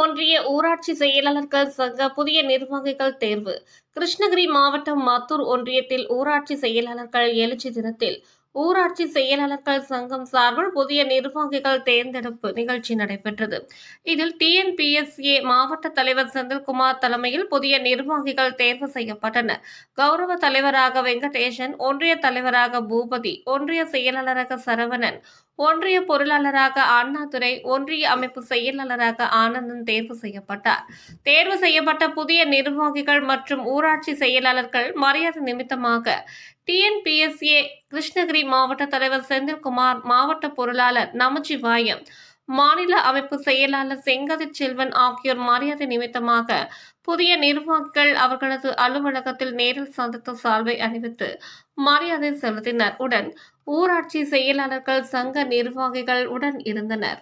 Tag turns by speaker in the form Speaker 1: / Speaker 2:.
Speaker 1: ஒன்றிய ஊராட்சி செயலாளர்கள் சங்க புதிய நிர்வாகிகள் தேர்வு. கிருஷ்ணகிரி மாவட்டம் மாத்தூர் ஒன்றியத்தில் ஊராட்சி செயலாளர்கள் எழுச்சி தினத்தில் ஊராட்சி செயலாளர்கள் சங்கம் சார்பில் புதிய நிர்வாகிகள் தேர்ந்தெடுப்பு நிகழ்ச்சி நடைபெற்றது. இதில் டிஎன்பிஎஸ்ஏ மாவட்ட தலைவர் செந்தில்குமார் தலைமையில் புதிய நிர்வாகிகள் தேர்வு செய்யப்பட்டனர் கௌரவ தலைவராக வெங்கடேசன் ஒன்றிய தலைவராக பூபதி ஒன்றிய செயலாளராக சரவணன் ஒன்றிய பொருளாளராக அண்ணாதுரை ஒன்றிய அமைப்பு செயலாளராக ஆனந்தன் தேர்வு செய்யப்பட்டார். தேர்வு செய்யப்பட்ட புதிய நிர்வாகிகள் மற்றும் ஊராட்சி செயலாளர்கள் மரியாதை நிமித்தமாக டிஎன்பிஎஸ்ஏ கிருஷ்ணகிரி மாவட்ட தலைவர் செந்தில்குமார் மாவட்ட பொருளாளர் நமச்சிவாயம் மாநில அமைப்பு செயலாளர் செங்கதி செல்வன் ஆகியோர் மரியாதை நிமித்தமாக புதிய நிர்வாகிகள் அவர்களது அலுவலகத்தில் நேரில் சந்தித்து சால்வை அணிவித்து மரியாதை செலுத்தினர். உடன் ஊராட்சி செயலாளர்கள் சங்க நிர்வாகிகள் உடன் இருந்தனர்.